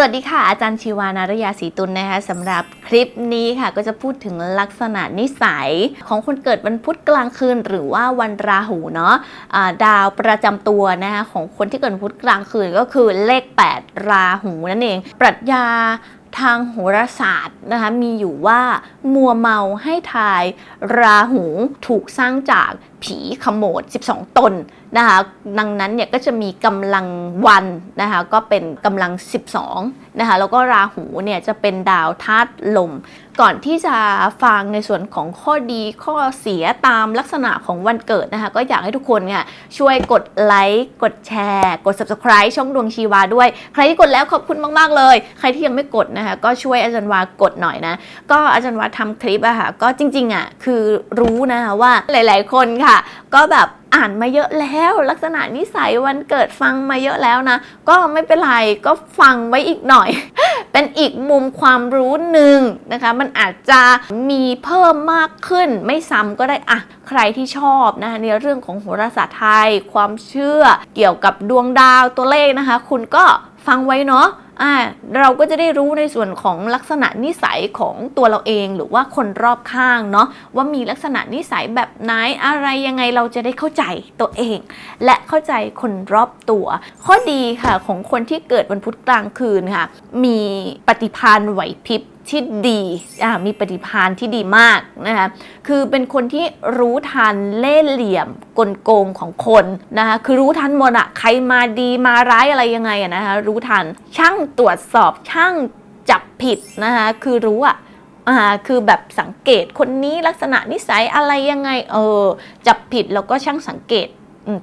สวัสดีค่ะ อาจารย์ชีวานารยาศรีตุลนะคะสำหรับคลิปนี้ค่ะ ก็จะพูดถึงลักษณะนิสัยของคนเกิดวันพุธกลางคืน หรือว่าวันราหูเนาะอ่าดาวประจำตัวนะคะของคนที่เกิดวันพุธกลางคืนก็คือเลข 8 ราหูนั่นเอง ปรัชญาทางโหราศาสตร์นะคะมีอยู่ว่ามัวเมาให้ทายราหูถูกสร้างจากผีขโมด 12 ตนนะคะ ดังนั้นเนี่ยก็จะมีกำลังวันนะคะก็เป็นกำลัง 12นะคะแล้วก็ราหูเนี่ยจะเป็นดาวธาตุลม ก่อนที่จะฟังในส่วนของข้อดีข้อเสียตามลักษณะของวันเกิดนะคะก็อยากให้ทุกคนเนี่ยช่วยกดไลค์กดแชร์ กด subscribe ช่องดวงชีวาด้วย ใครที่กดแล้วขอบคุณมาก ๆ เลย ใครที่ยังไม่กดนะคะก็ช่วยอาจารย์วากดหน่อยนะก็อาจารย์วาทำคลิปอะค่ะก็จริงๆอะคือรู้นะคะว่าหลาย ๆ คนค่ะก็แบบอ่านมาเยอะแล้ว ลักษณะนิสัยวันเกิดฟังมาเยอะแล้วนะ ก็ไม่เป็นไรก็ฟังไว้อีกหน่อย เป็นอีกมุมความรู้หนึ่งนะคะ มันอาจจะมีเพิ่มมากขึ้นไม่ซ้ำก็ได้อะใครที่ชอบนะคะในเรื่องของโหราศาสตร์ไทย ความเชื่อเกี่ยวกับดวงดาวตัวเลขนะคะ คุณก็ฟังไว้เนาะอ่าเราก็จะได้รู้ในส่วนของลักษณะนิสัยของตัวเราเองหรือว่าคนรอบข้างเนาะว่ามีลักษณะนิสัยแบบไหนอะไรยังไงเราจะได้เข้าใจตัวเอง และเข้าใจคนรอบตัว ข้อดีค่ะของคนที่เกิดวันพุธกลางคืนค่ะ มีปฏิพานไหวพริบ ที่ดีอ่ามีปฏิภาณที่ดีมากนะคะคือเป็นคนที่รู้ทันเล่ห์เหลี่ยมกลโกงของคนนะคะคือรู้ทันหมดอะใครมาดีมาร้ายอะไรยังไงอะนะคะรู้ทันช่างตรวจสอบช่างจับผิดนะคะคือรู้อะอ่าคือแบบสังเกตคนนี้ลักษณะนิสัยอะไรยังไงเออจับผิดแล้วก็ช่างสังเกต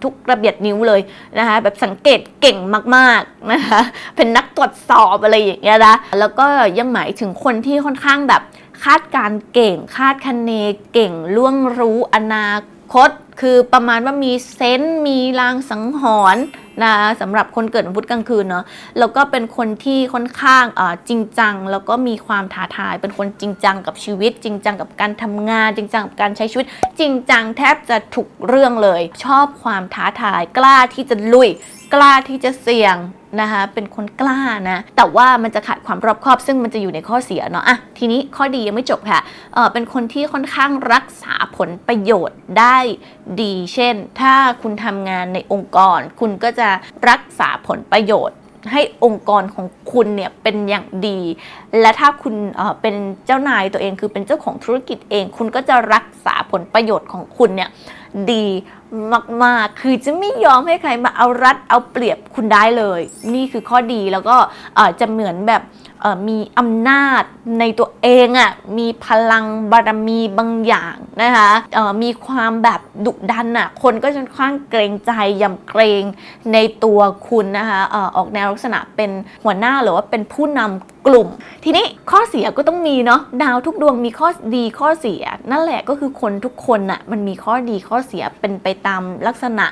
ทุกระเบียดนิ้วเลยนะคะแบบสังเกตเก่งมากๆนะคะเป็นนักตรวจสอบอะไรอย่างเงี้ยนะแล้วก็ยังหมายถึงคนที่ค่อนข้างแบบคาดการเก่ง คาดคะเนเก่งล่วงรู้อนาคต คือประมาณว่ามีเซนต์มีลางสังหรณ์ นะสำหรับคนเกิดวันพุธกลางคืนเนาะแล้วก็เป็นคนที่ค่อนข้างจริงจัง แล้วก็มีความท้าทาย เป็นคนจริงจังกับชีวิต จริงจังกับการทำงาน จริงจังกับการใช้ชีวิต จริงจังแทบจะถูกเรื่องเลย ชอบความท้าทายกล้าที่จะลุย กล้าที่จะเสี่ยงนะคะเป็นคนกล้านะ แต่ว่ามันจะขาดความรอบคอบ ซึ่งมันจะอยู่ในข้อเสียเนาะอะทีนี้ข้อดียังไม่จบค่ะเออเป็นคนที่ค่อนข้างรักษาผลประโยชน์ได้ดี เช่น ถ้าคุณทำงานในองค์กร คุณก็จะรักษาผลประโยชน์ให้องค์กรของคุณเนี่ยเป็นอย่างดี และถ้าคุณเออเป็นเจ้านายตัวเองคือเป็นเจ้าของธุรกิจเอง คุณก็จะรักษาผลประโยชน์ของคุณเนี่ยดี มากๆ คือจะไม่ยอมให้ใครมาเอารัดเอาเปรียบคุณได้เลย นี่คือข้อดีแล้วก็จะเหมือนแบบมีอำนาจในตัวเองอะ่ะมีพลังบารมีบางอย่างนะคะมีความแบบดุดันอะ่ะคนก็จะค่อนข้างเกรงใจยำเกรงในตัวคุณนะคะอออกแนวลักษณะเป็นหัวหน้าหรือว่าเป็นผู้นำกลุ่มทีนี้ข้อเสียก็ต้องมีเนาะดาวทุกดวงมีข้อดีข้อเสีย นั่นแหละก็คือคนทุกคนน่ะมันมีข้อดีข้อเสียเป็นไปตามลักษณะ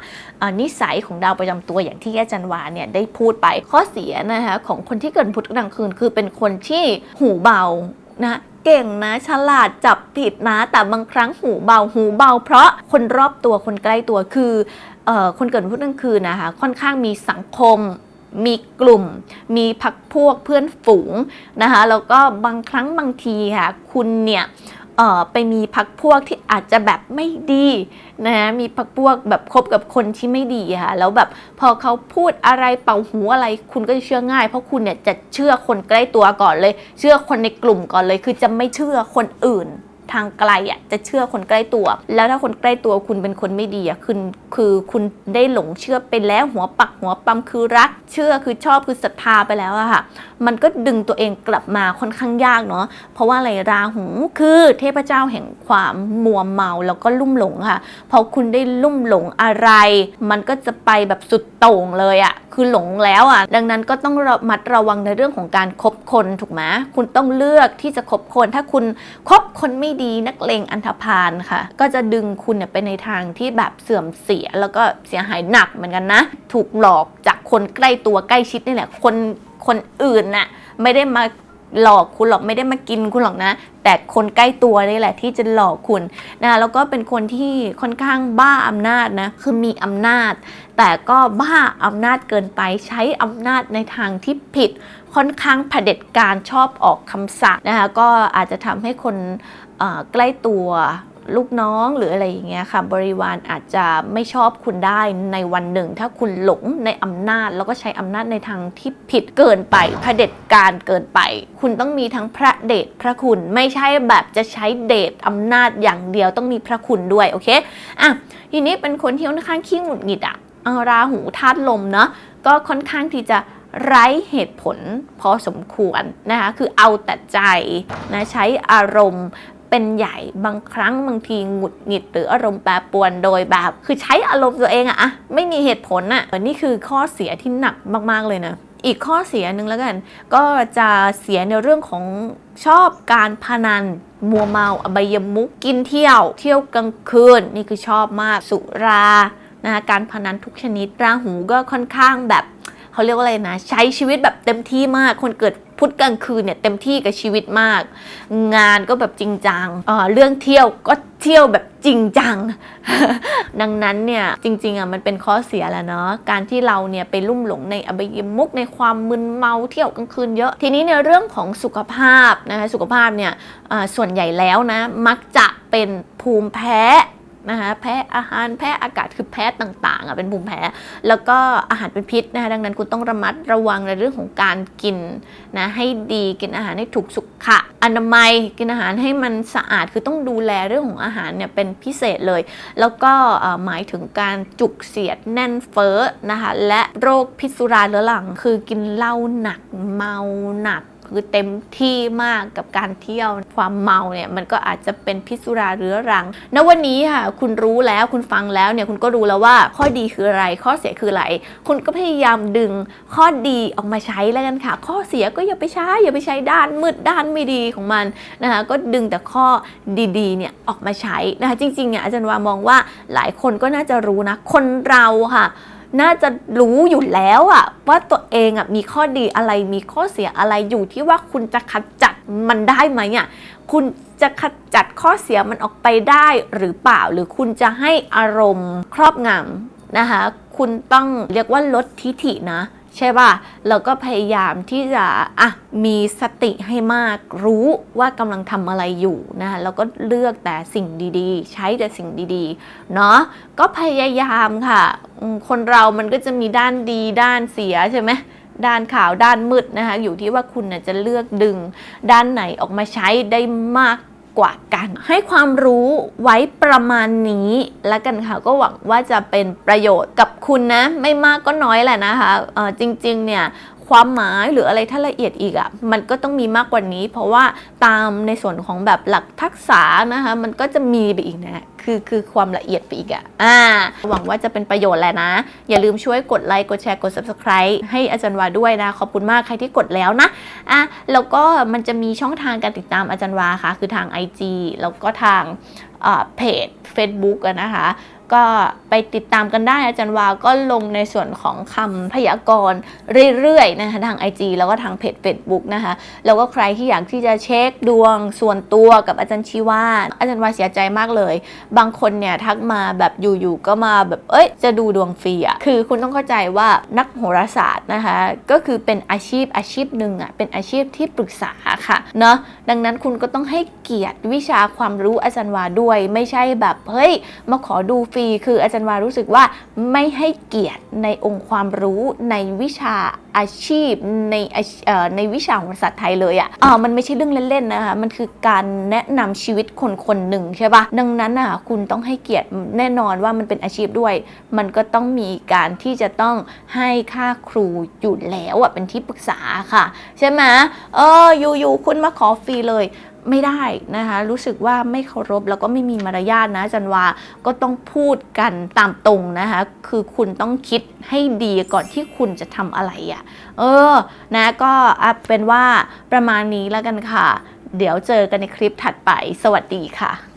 นิสัยของดาวประจำตัวอย่างที่อาจารย์วาเนี่ยได้พูดไปข้อเสียนะคะของคนที่เกิดพุธกลางคืนคือเป็นคนที่หูเบานะเก่งนะฉลาดจับผิดนะ แต่บางครั้งหูเบาหูเบา เพราะคนรอบตัวคนใกล้ตัวคือออคนเกิดพุธกลางคืนนะคะค่อนข้างมีสังคมมีกลุ่ม มีพักพวกเพื่อนฝูงนะคะแล้วก็บางครั้งบางทีค่ะคุณเนี่ย เอ่อไปมีพักพวกที่อาจจะแบบไม่ดีนะมีพักพวกแบบคบกับคนที่ไม่ดีค่ะ แล้วแบบพอเขาพูดอะไรเป่าหูอะไร คุณก็จะเชื่อง่าย เพราะคุณเนี่ยจะเชื่อคนใกล้ตัวก่อนเลย เชื่อคนในกลุ่มก่อนเลย คือจะไม่เชื่อคนอื่น ทางไกลอะจะเชื่อคนใกล้ตัว แล้วถ้าคนใกล้ตัวคุณเป็นคนไม่ดีอะคือคือคุณได้หลงเชื่อไปแล้วหัวปักหัวปั๊มคือรัก เชื่อคือชอบคือศรัทธาไปแล้วอะค่ะ มันก็ดึงตัวเองกลับมาค่อนข้างยากเนาะเพราะว่าอะไรราหูคือเทพเจ้าแห่งความมัวเมาแล้วก็ลุ่มหลงค่ะพอคุณได้ลุ่มหลงอะไร มันก็จะไปแบบสุดโต่งเลยอะคือหลงแล้วอะดังนั้นก็ต้องระมัดระวังในเรื่องของการคบคนถูกไหมคุณต้องเลือกที่จะคบคน ถ้าคุณคบคนไม่ดีนักเลงอันธพาลค่ะ ก็จะดึงคุณเนี่ยไปในทางที่แบบเสื่อมเสียแล้วก็เสียหายหนักเหมือนกันนะ ถูกหลอกจากคนใกล้ตัวใกล้ชิดนี่แหละคนคนอื่นน่ะไม่ได้มาหลอกคุณหรอกไม่ได้มากินคุณหรอกนะ แต่คนใกล้ตัวนี่แหละที่จะหลอกคุณนะแล้วก็เป็นคนที่ค่อนข้างบ้าอำนาจนะคือมีอำนาจ แต่ก็บ้าอำนาจเกินไปใช้อำนาจในทางที่ผิดค่อนข้างเผด็จการชอบออกคำสั่งนะคะก็อาจจะทำให้คน ใกล้ตัวลูกน้องหรืออะไรอย่างเงี้ยค่ะ บริวารอาจจะไม่ชอบคุณได้ในวันหนึ่ง ถ้าคุณหลงในอำนาจ แล้วก็ใช้อำนาจในทางที่ผิดเกินไปเผด็จการเกินไป คุณต้องมีทั้งพระเดชพระคุณไม่ใช่แบบจะใช้เดชอำนาจอย่างเดียวต้องมีพระคุณด้วยโอเคอะทีนี้เป็นคนที่ค่อนข้างขี้หงุดหงิดอะเอาราหูธาตุลมเนาะก็ค่อนข้างที่จะไร้เหตุผลพอสมควรนะคะคือเอาแต่ใจนะใช้อารมณ์ เป็นใหญ่บางครั้งบางทีหงุดหงิดหรืออารมณ์แปรปรวนโดยแบบ คือใช้อารมณ์ตัวเองอะอะไม่มีเหตุผลอะนี่คือข้อเสียที่หนักมากๆเลยนะอีกข้อเสียหนึ่งแล้วกัน ก็จะเสียในเรื่องของชอบการพนัน มัวเมาอบายมุกกินเที่ยว เที่ยวกลางคืน นี่คือชอบมากสุรานะคะการพนันทุกชนิดราหูก็ค่อนข้างแบบ เขาเรียกว่าอะไรนะ ใช้ชีวิตแบบเต็มที่มาก คนเกิดพุธกลางคืนเนี่ยเต็มที่กับชีวิตมาก งานก็แบบจริงจังเเรื่องเที่ยวก็เที่ยวแบบจริงจัง ดังนั้นเนี่ยจริงๆอะมันเป็นข้อเสียแหละเนาะการที่เราเนี่ยไปลุ่มหลงในอบายมุกในความมึนเมาเที่ยวกลางคืนเยอะ ทีนี้ในเรื่องของสุขภาพนะคะสุขภาพเนี่ยส่วนใหญ่แล้วนะมักจะเป็นภูมิแพ้ นะคะแพ้อาหารแพ้อากาศคือแพ้ต่างๆอะเป็นภูมิแพ้ แล้วก็อาหารเป็นพิษนะคะดังนั้นคุณต้องระมัดระวังในเรื่องของการกินนะให้ดีกินอาหารให้ถูกสุขะอนามัยกินอาหารให้มันสะอาดคือต้องดูแลเรื่องของอาหารเนี่ยเป็นพิเศษเลย แล้วก็หมายถึงการจุกเสียดแน่นเฟ้อนะคะและโรคพิษสุราเรื้อรัง คือกินเหล้าหนักเมาหนัก คือเต็มที่มากกับการเที่ยวความเมาเนี่ยมันก็อาจจะเป็นพิษสุราเรื้อรังณวันนี้ค่ะ คุณรู้แล้วคุณฟังแล้วเนี่ยคุณก็รู้แล้วว่าข้อดีคืออะไร ข้อเสียคืออะไร คุณก็พยายามดึงข้อดีออกมาใช้แล้วกันค่ะ ข้อเสียก็อย่าไปใช้อย่าไปใช้ด้านมืดด้านไม่ดีของมันนะคะก็ดึงแต่ข้อดีๆเนี่ยออกมาใช้นะคะจริงๆเนี่ยอาจารย์วามองว่าหลายคนก็น่าจะรู้นะ คนเราค่ะ น่าจะรู้อยู่แล้วอะว่าตัวเองอะมีข้อดีอะไรมีข้อเสียอะไรอยู่ที่ว่าคุณจะขจัดมันได้ไหมอะคุณจะขจัดข้อเสียมันออกไปได้หรือเปล่า หรือคุณจะให้อารมณ์ครอบงำนะคะ คุณต้องเรียกว่าลดทิฐินะ ใช่ป่ะแล้วก็พยายามที่จะอะมีสติให้มากรู้ว่ากำลังทำอะไรอยู่นะคะแล้วก็เลือกแต่สิ่งดีๆ ใช้แต่สิ่งดีๆเนาะก็พยายามค่ะ คนเรามันก็จะมีด้านดีด้านเสียใช่ไหมด้านขาวด้านมืดนะคะอยู่ที่ว่าคุณจะเลือกดึง ด้านไหนออกมาใช้ได้มาก กว่ากัน ให้ความรู้ไว้ประมาณนี้แล้วกันค่ะ ก็หวังว่าจะเป็นประโยชน์กับคุณนะ ไม่มากก็น้อยแหละนะคะจริงๆเนี่ย ความหมายหรืออะไรถ้าละเอียดอีกอะ่ะมันก็ต้องมีมากกว่านี้ เพราะว่าตามในส่วนของแบบหลักทักษะนะคะมันก็จะมีไปอีกนะคือคือความละเอียดไปอีกอะ่ะอ่าหวังว่าจะเป็นประโยชน์แหละนะ อย่าลืมช่วยกดไลค์กดแชร์กด subscribe ให้อาจารย์วาด้วยนะ ขอบคุณมากใครที่กดแล้วนะอะแล้วก็มันจะมีช่องทางการติดตามอาจารย์วาค่ะ คือทาง IG แล้วก็ทาง เพจ Facebook นะคะก็ไปติดตามกันได้อาจารย์วาก็ลงในส่วนของคำพยากรณ์เรื่อยๆนะคะทาง IG แล้วก็ทางเพจ Facebook นะคะแล้วก็ใครที่อยากที่จะเช็คดวงส่วนตัวกับอาจารย์ชีวาอาจารย์วาเสียใจมากเลย บางคนเนี่ยทักมาแบบอยู่ๆก็มาแบบเอ้ยจะดูดวงฟรีอะคือคุณต้องเข้าใจว่านักโหราศาสตร์นะคะก็คือเป็นอาชีพอาชีพหนึ่งอะเป็นอาชีพที่ปรึกษาค่ะเนาะดังนั้นคุณก็ต้องให้เกียรติวิชาความรู้อาจารย์วาด้วยไม่ใช่แบบเฮ้ยมาขอดูฟรี คืออาจารย์วารู้สึกว่าไม่ให้เกียรติในองค์ความรู้ในวิชาอาชีพในในวิชาโหราศาสตร์ไทยเลยอะอ่ามันไม่ใช่เรื่องเล่นๆนะคะมันคือการแนะนำชีวิตคนคนหนึ่งใช่ปะดังนั้นอะคุณต้องให้เกียรติแน่นอนว่ามันเป็นอาชีพด้วย มันก็ต้องมีการที่จะต้องให้ค่าครูอยู่แล้วอะเป็นที่ปรึกษาค่ะ ใช่ไหมเอออยู่ๆคุณมาขอฟรีเลย ไม่ได้นะคะรู้สึกว่าไม่เคารพแล้วก็ไม่มีมารยาทนะจันวาก็ต้องพูดกันตามตรงนะคะคือคุณต้องคิดให้ดีก่อนที่คุณจะทำอะไรอะ่ะเออนะก็เป็นว่าประมาณนี้แล้วกันค่ะ เดี๋ยวเจอกันในคลิปถัดไป สวัสดีค่ะ